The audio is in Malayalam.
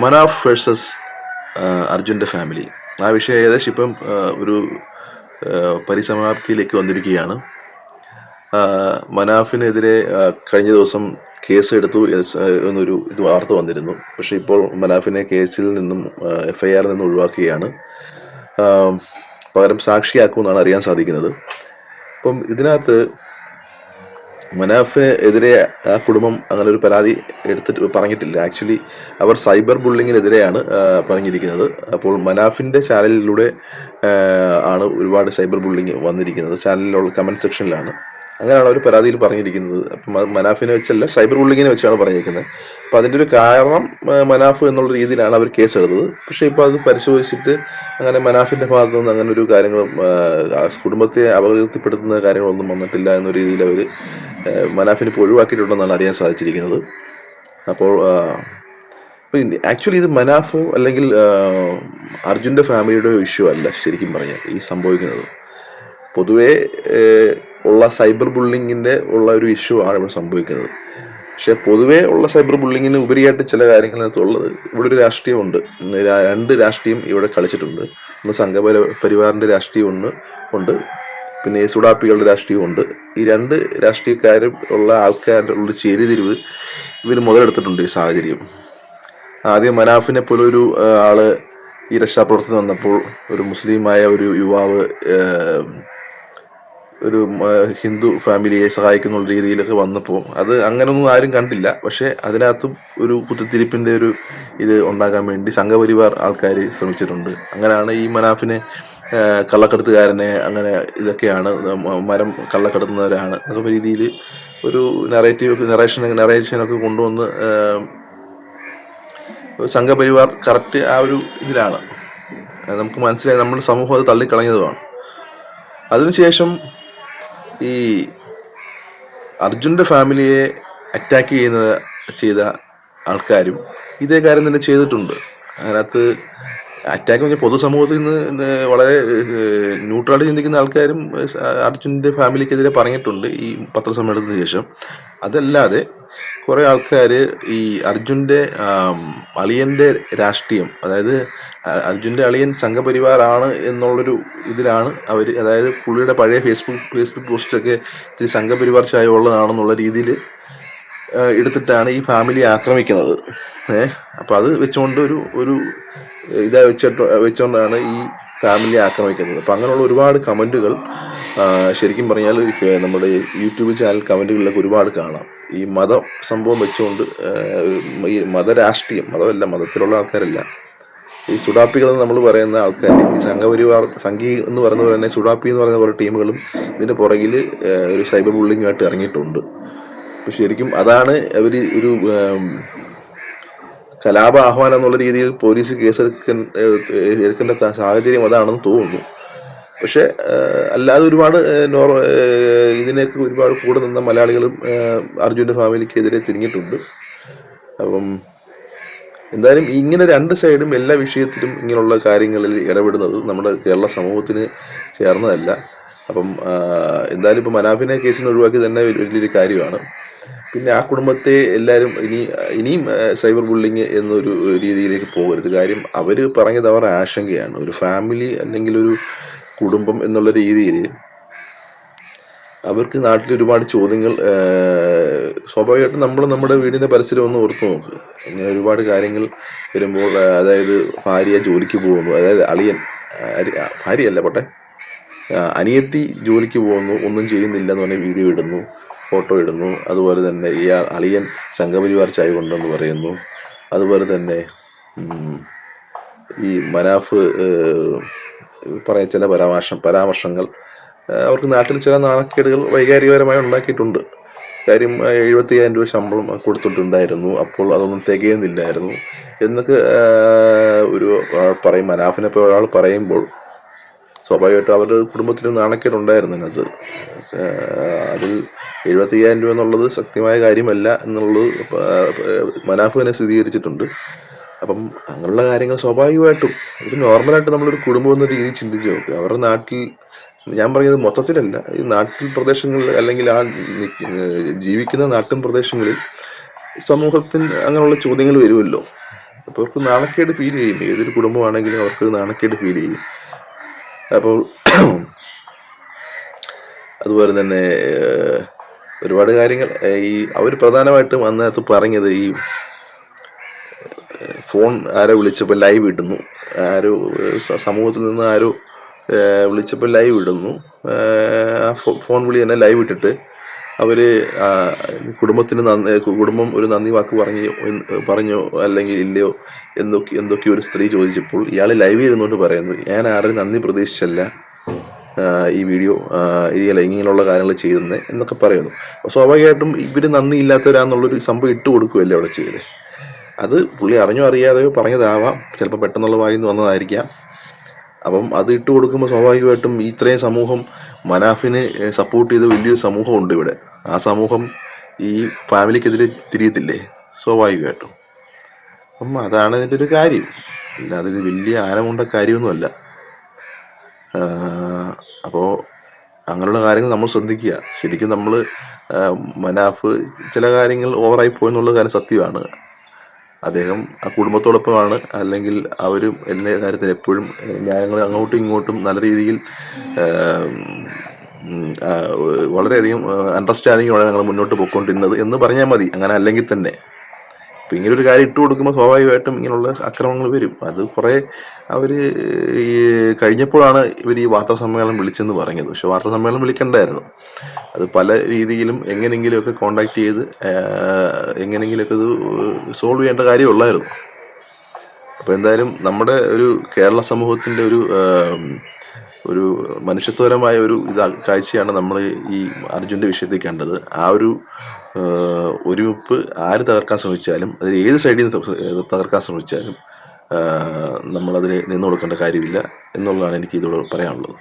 മനാഫ് വേഴ്സസ് അർജുന്റെ ഫാമിലി. ആ വിഷയം ഏകദേശം ഇപ്പം ഒരു പരിസമാപ്തിയിലേക്ക് വന്നിരിക്കുകയാണ്. മനാഫിനെതിരെ കഴിഞ്ഞ ദിവസം കേസ് എടുത്തു എന്നൊരു ഇത് വാർത്ത വന്നിരുന്നു. പക്ഷേ ഇപ്പോൾ മനാഫിനെ കേസിൽ നിന്നും എഫ് ഐ ആറിൽ നിന്നും ഒഴിവാക്കുകയാണ്. പകരം സാക്ഷിയാക്കുമെന്നാണ് അറിയാൻ സാധിക്കുന്നത്. അപ്പം ഇതിനകത്ത് മനാഫിന് എതിരെ ആ കുടുംബം അങ്ങനെ ഒരു പരാതി എടുത്തിട്ട് പറഞ്ഞിട്ടില്ല. ആക്ച്വലി അവർ സൈബർ ബുള്ളിങ്ങിനെതിരെയാണ് പറഞ്ഞിരിക്കുന്നത്. അപ്പോൾ മനാഫിന്റെ ചാനലിലൂടെ ആണ് ഒരുപാട് സൈബർ ബുള്ളിങ് വന്നിരിക്കുന്നത്. ചാനലിലുള്ള കമന്റ് സെക്ഷനിലാണ് അങ്ങനെയാണ് അവർ പരാതിയിൽ പറഞ്ഞിരിക്കുന്നത്. അപ്പം മനാഫിനെ വെച്ചല്ല സൈബർ ബുള്ളിങ്ങിനെ വെച്ചാണ് പറഞ്ഞിരിക്കുന്നത്. അപ്പം അതിന്റെ ഒരു കാരണം മനാഫ് എന്നുള്ള രീതിയിലാണ് അവർ കേസ് എടുത്തത്. പക്ഷേ ഇപ്പോൾ അത് പരിശോധിച്ചിട്ട് അങ്ങനെ മനാഫിന്റെ ഭാഗത്തു നിന്ന് അങ്ങനെ ഒരു കാര്യങ്ങളും കുടുംബത്തെ അപകീർത്തിപ്പെടുത്തുന്ന കാര്യങ്ങളൊന്നും വന്നിട്ടില്ല എന്ന രീതിയിൽ അവർ മനാഫിനെ ഇപ്പോൾ ഒഴിവാക്കിയിട്ടുണ്ടെന്നാണ് അറിയാൻ സാധിച്ചിരിക്കുന്നത്. അപ്പോൾ ആക്ച്വലി ഇത് മനാഫോ അല്ലെങ്കിൽ അർജുന്റെ ഫാമിലിയുടെ ഇഷ്യൂ അല്ല ശരിക്കും പറഞ്ഞാൽ ഈ സംഭവിക്കുന്നത്. പൊതുവേ ഉള്ള സൈബർ ബുള്ളിങ്ങിന്റെ ഉള്ള ഒരു ഇഷ്യൂ ആണ് ഇവിടെ സംഭവിക്കുന്നത്. പക്ഷെ പൊതുവേ ഉള്ള സൈബർ ബുള്ളിങ്ങിന് ഉപരിയായിട്ട് ചില കാര്യങ്ങളകത്ത് ഉള്ളത് ഇവിടെ ഒരു രാഷ്ട്രീയമുണ്ട്. രണ്ട് രാഷ്ട്രീയം ഇവിടെ കളിച്ചിട്ടുണ്ട്. ഒന്ന് സംഘപര പരിവാറിന്റെ രാഷ്ട്രീയം ഉണ്ട്. പിന്നെ സുഡാപ്പികളുടെ രാഷ്ട്രീയമുണ്ട് ഈ രണ്ട് രാഷ്ട്രീയക്കാരും ഉള്ള ആൾക്കാരുടെ ചേരിതിരിവ് ഇവർ മുതലെടുത്തിട്ടുണ്ട് ഈ സാഹചര്യം. ആദ്യം മനാഫിനെ പോലെ ഒരു ആൾ ഈ രക്ഷാപ്രവർത്തനം വന്നപ്പോൾ ഒരു മുസ്ലിമായ ഒരു യുവാവ് ഒരു ഹിന്ദു ഫാമിലിയെ സഹായിക്കുന്ന രീതിയിലൊക്കെ വന്നപ്പോൾ അത് അങ്ങനൊന്നും ആരും കണ്ടില്ല. പക്ഷെ അതിനകത്തും ഒരു കുത്തിത്തിരിപ്പിന്റെ ഒരു ഇത് ഉണ്ടാക്കാൻ വേണ്ടി സംഘപരിവാർ ആൾക്കാർ ശ്രമിച്ചിട്ടുണ്ട്. അങ്ങനെയാണ് ഈ മനാഫിനെ കള്ളക്കടത്തുകാരനെ അങ്ങനെ ഇതൊക്കെയാണ് മരം കള്ളക്കടത്തുന്നവരാണ് എന്നൊക്കെ രീതിയിൽ ഒരു നറേറ്റീവ് നറേഷൻ നറേഷനൊക്കെ കൊണ്ടുവന്ന് സംഘപരിവാർ കറക്റ്റ് ആ ഒരു ഇതിലാണ്. നമുക്ക് മനസ്സിലായി നമ്മുടെ സമൂഹം അത് തള്ളിക്കളഞ്ഞതുമാണ്. അതിനുശേഷം ഈ അർജുന്റെ ഫാമിലിയെ അറ്റാക്ക് ചെയ്യുന്ന ചെയ്ത ആൾക്കാരും ഇതേ കാര്യം തന്നെ ചെയ്തിട്ടുണ്ട്. അതിനകത്ത് അറ്റാക്ക് പറഞ്ഞാൽ പൊതുസമൂഹത്തിൽ നിന്ന് വളരെ ന്യൂട്രാലിറ്റി ചിന്തിക്കുന്ന ആൾക്കാരും അർജുന്റെ ഫാമിലിക്കെതിരെ പറഞ്ഞിട്ടുണ്ട് ഈ പത്രസമ്മേളനത്തിന് ശേഷം. അതല്ലാതെ കുറേ ആൾക്കാർ ഈ അർജുന്റെ അളിയന്റെ രാഷ്ട്രീയം അതായത് അർജുന്റെ അളിയൻ സംഘപരിവാറാണ് എന്നുള്ളൊരു ഇതിലാണ് അവർ അതായത് പുള്ളിയുടെ പഴയ ഫേസ്ബുക്ക് ഫേസ്ബുക്ക് പോസ്റ്റൊക്കെ ഇത്തിരി സംഘപരിവാർ ചായ ഉള്ളതാണെന്നുള്ള രീതിയിൽ എടുത്തിട്ടാണ് ഈ ഫാമിലി ആക്രമിക്കുന്നത്. ഏഹ് അപ്പം അത് വെച്ചുകൊണ്ട് ഒരു ഒരു ഇതാ വെച്ചിട്ട് വെച്ചുകൊണ്ടാണ് ഈ ഫാമിലി ആക്രമിക്കുന്നത്. അപ്പം അങ്ങനെയുള്ള ഒരുപാട് കമന്റുകൾ ശരിക്കും പറഞ്ഞാൽ നമ്മുടെ യൂട്യൂബ് ചാനൽ കമന്റുകളിലൊക്കെ ഒരുപാട് കാണാം. ഈ മത സംഭവം വെച്ചുകൊണ്ട് ഈ മതരാഷ്ട്രീയം മതമല്ല മതത്തിലുള്ള ആൾക്കാരല്ല ഈ സുഡാപ്പികൾ എന്ന് നമ്മൾ പറയുന്ന ആൾക്കാർ ഈ സംഘപരിവാർ സംഘി എന്ന് പറയുന്ന പോലെ തന്നെ സുഡാപ്പി എന്ന് പറയുന്ന പോലെ ടീമുകളും ഇതിന്റെ പുറകിൽ ഒരു സൈബർ ബുള്ളിങ്ങുമായിട്ട് ഇറങ്ങിയിട്ടുണ്ട്. അപ്പൊ ശരിക്കും അതാണ് അവർ ഒരു കലാപ ആഹ്വാനം എന്നുള്ള രീതിയിൽ പോലീസ് കേസെടുക്ക എടുക്കേണ്ട സാഹചര്യം അതാണെന്ന് തോന്നുന്നു. പക്ഷെ അല്ലാതെ ഒരുപാട് നോർ ഇതിനൊക്കെ ഒരുപാട് കൂടെ നിന്ന മലയാളികളും അർജുന്റെ ഫാമിലിക്കെതിരെ തിരിഞ്ഞിട്ടുണ്ട്. അപ്പം എന്തായാലും ഇങ്ങനെ രണ്ട് സൈഡും എല്ലാ വിഷയത്തിലും ഇങ്ങനെയുള്ള കാര്യങ്ങളിൽ ഇടപെടുന്നത് നമ്മുടെ കേരള സമൂഹത്തിന് ചേർന്നതല്ല. അപ്പം എന്തായാലും ഇപ്പം മനാഫിനെ കേസിൽ നിന്ന് ഒഴിവാക്കി തന്നെ വലിയ- വലിയൊരു കാര്യമാണ്. പിന്നെ ആ കുടുംബത്തെ എല്ലാവരും ഇനി ഇനിയും സൈബർ ബുള്ളിങ് എന്നൊരു രീതിയിലേക്ക് പോകരുത്. കാര്യം അവർ പറഞ്ഞത് അവർ ആശങ്കയാണ്. ഒരു ഫാമിലി അല്ലെങ്കിൽ ഒരു കുടുംബം എന്നുള്ള രീതിയിൽ അവർക്ക് നാട്ടിൽ ഒരുപാട് ചോദ്യങ്ങൾ സ്വാഭാവികമായിട്ടും നമ്മൾ നമ്മുടെ വീടിന്റെ പരിസരം ഒന്ന് ഓർത്ത് നോക്ക്. ഇങ്ങനെ ഒരുപാട് കാര്യങ്ങൾ വരുമ്പോൾ അതായത് ഭാര്യ ജോലിക്ക് പോകുന്നു അതായത് അളിയൻ ഭാര്യയല്ല പോട്ടെ അനിയത്തി ജോലിക്ക് പോകുന്നു ഒന്നും ചെയ്യുന്നില്ല എന്ന് പറഞ്ഞ വീഡിയോ ഇടുന്നു ഫോട്ടോ ഇടുന്നു അതുപോലെ തന്നെ ഈ അളിയൻ സംഘപരിവാർ ചായ കൊണ്ടെന്ന് പറയുന്നു അതുപോലെ തന്നെ ഈ മനാഫ് പറയ ചില പരാമർശം പരാമർശങ്ങൾ അവർക്ക് നാട്ടിൽ ചില നാണക്കേടുകൾ വൈകാരികപരമായി ഉണ്ടാക്കിയിട്ടുണ്ട്. കാര്യം എഴുപത്തി അയ്യായിരം രൂപ ശമ്പളം കൊടുത്തിട്ടുണ്ടായിരുന്നു. അപ്പോൾ അതൊന്നും തികയുന്നില്ലായിരുന്നു. എന്നൊക്കെ ഒരു ആൾ പറയും. മനാഫിനെ ഇപ്പോൾ ഒരാൾ പറയുമ്പോൾ സ്വാഭാവികമായിട്ടും അവരുടെ കുടുംബത്തിന് നാണക്കേടുണ്ടായിരുന്നു അതിനകത്ത് അതിൽ എഴുപത്തി അയ്യായിരം രൂപ എന്നുള്ളത് ശക്തിമായ കാര്യമല്ല എന്നുള്ളത് മനാഫ് തന്നെ സ്ഥിരീകരിച്ചിട്ടുണ്ട്. അപ്പം അങ്ങനെയുള്ള കാര്യങ്ങൾ സ്വാഭാവികമായിട്ടും ഒരു നോർമലായിട്ട് നമ്മളൊരു കുടുംബം എന്ന രീതിയിൽ ചിന്തിച്ച് നോക്കുക അവരുടെ നാട്ടിൽ ഞാൻ പറഞ്ഞത് മൊത്തത്തിലല്ല. ഈ നാട്ടിൻ പ്രദേശങ്ങളിൽ അല്ലെങ്കിൽ ആ ജീവിക്കുന്ന നാട്ടിൻ പ്രദേശങ്ങളിൽ സമൂഹത്തിന് അങ്ങനെയുള്ള ചോദ്യങ്ങൾ വരുമല്ലോ. അപ്പോൾ അവർക്ക് നാണക്കേട് ഫീൽ ചെയ്യും. ഏതൊരു കുടുംബമാണെങ്കിലും അവർക്കൊരു നാണക്കേട് ഫീൽ ചെയ്യും. അപ്പോൾ അതുപോലെ തന്നെ ഒരുപാട് കാര്യങ്ങൾ ഈ അവർ പ്രധാനമായിട്ടും അന്നകത്ത് പറഞ്ഞത് ഈ ഫോൺ ആരോ വിളിച്ചപ്പോൾ ലൈവ് ഇടുന്നു. ആരോ സമൂഹത്തിൽ നിന്ന് ആരോ വിളിച്ചപ്പോൾ ലൈവ് ഇടുന്നു. ആ ഫോൺ വിളി തന്നെ ലൈവ് ഇട്ടിട്ട് അവർ കുടുംബത്തിന് നന്ദി കുടുംബം ഒരു നന്ദി വാക്ക് പറഞ്ഞു പറഞ്ഞു അല്ലെങ്കിൽ ഇല്ലയോ എന്തൊക്കെ എന്തൊക്കെയോ ഒരു സ്ത്രീ ചോദിച്ചപ്പോൾ ഇയാൾ ലൈവ് ചെയ്തുകൊണ്ട് പറയുന്നു ഞാൻ ആരും നന്ദി പ്രതീക്ഷിച്ചല്ല ഈ വീഡിയോ ഈ ഇങ്ങനെയുള്ള കാര്യങ്ങൾ ചെയ്യുന്നത് എന്നൊക്കെ പറയുന്നു. സ്വാഭാവികമായിട്ടും ഇവർ നന്ദി ഇല്ലാത്തവരാന്നുള്ളൊരു സംഭവം ഇട്ട് കൊടുക്കുകയല്ലേ അവിടെ ചെയ്ത്. അത് പുള്ളി അറിഞ്ഞോ അറിയാതെയോ പറഞ്ഞതാവാം. ചിലപ്പോൾ പെട്ടെന്നുള്ള വായിന്ന് വന്നതായിരിക്കാം. അപ്പം അത് ഇട്ട് കൊടുക്കുമ്പോൾ സ്വാഭാവികമായിട്ടും ഇത്രയും സമൂഹം മനാഫിനെ സപ്പോർട്ട് ചെയ്ത വലിയൊരു സമൂഹമുണ്ട് ഇവിടെ. ആ സമൂഹം ഈ ഫാമിലിക്കെതിരെ തിരിയത്തില്ലേ? സ്വാഭാവികമായിട്ടും. അപ്പം അതാണ് ഇതിന്റെ ഒരു കാര്യം. അല്ലാതെ ഇത് വലിയ ആരമുണ്ട കാര്യമൊന്നുമല്ല. അപ്പോൾ അങ്ങനെയുള്ള കാര്യങ്ങൾ നമ്മൾ ശ്രദ്ധിക്കുക. ശരിക്കും നമ്മൾ മനാഫ് ചില കാര്യങ്ങൾ ഓവറായി പോയെന്നുള്ള കാര്യം സത്യമാണ്. അദ്ദേഹം ആ കുടുംബത്തോടൊപ്പമാണ്. അല്ലെങ്കിൽ അവരും എല്ലാ കാര്യത്തിൽ എപ്പോഴും ഞങ്ങൾ അങ്ങോട്ടും ഇങ്ങോട്ടും നല്ല രീതിയിൽ വളരെയധികം അണ്ടർസ്റ്റാൻഡിങ്ങോടെ ഞങ്ങൾ മുന്നോട്ട് പോയിക്കൊണ്ടിരുന്നത് എന്ന് പറഞ്ഞാൽ മതി. അങ്ങനെ അല്ലെങ്കിൽ തന്നെ. ഇപ്പം ഇങ്ങനെ ഒരു കാര്യം ഇട്ടു കൊടുക്കുമ്പോൾ സ്വാഭാവികമായിട്ടും ഇങ്ങനെയുള്ള അക്രമങ്ങൾ വരും. അത് കുറേ അവർ ഈ കഴിഞ്ഞപ്പോഴാണ് ഇവർ ഈ വാർത്താ സമ്മേളനം വിളിച്ചെന്ന് പറഞ്ഞത്. പക്ഷെ വാർത്താ സമ്മേളനം വിളിക്കണ്ടായിരുന്നു. അത് പല രീതിയിലും എങ്ങനെയെങ്കിലുമൊക്കെ കോണ്ടാക്ട് ചെയ്ത് എങ്ങനെങ്കിലുമൊക്കെ ഇത് സോൾവ് ചെയ്യേണ്ട കാര്യമുള്ളായിരുന്നു അപ്പോൾ എന്തായാലും നമ്മുടെ ഒരു കേരള സമൂഹത്തിന്റെ ഒരു ഒരു മനുഷ്യത്വപരമായ ഒരു ഇത് കാഴ്ചയാണ് നമ്മൾ ഈ അർജുന്റെ വിഷയത്തിൽ കണ്ടത്. ആ ഒരു ഒരുമിപ്പ് ആര് തകർക്കാൻ ശ്രമിച്ചാലും അത് ഏത് സൈഡിൽ നിന്ന് തകർക്കാൻ ശ്രമിച്ചാലും നമ്മളതിന് നിന്നു കൊടുക്കേണ്ട കാര്യമില്ല എന്നുള്ളതാണ് എനിക്ക് ഇതോട് പറയാനുള്ളത്.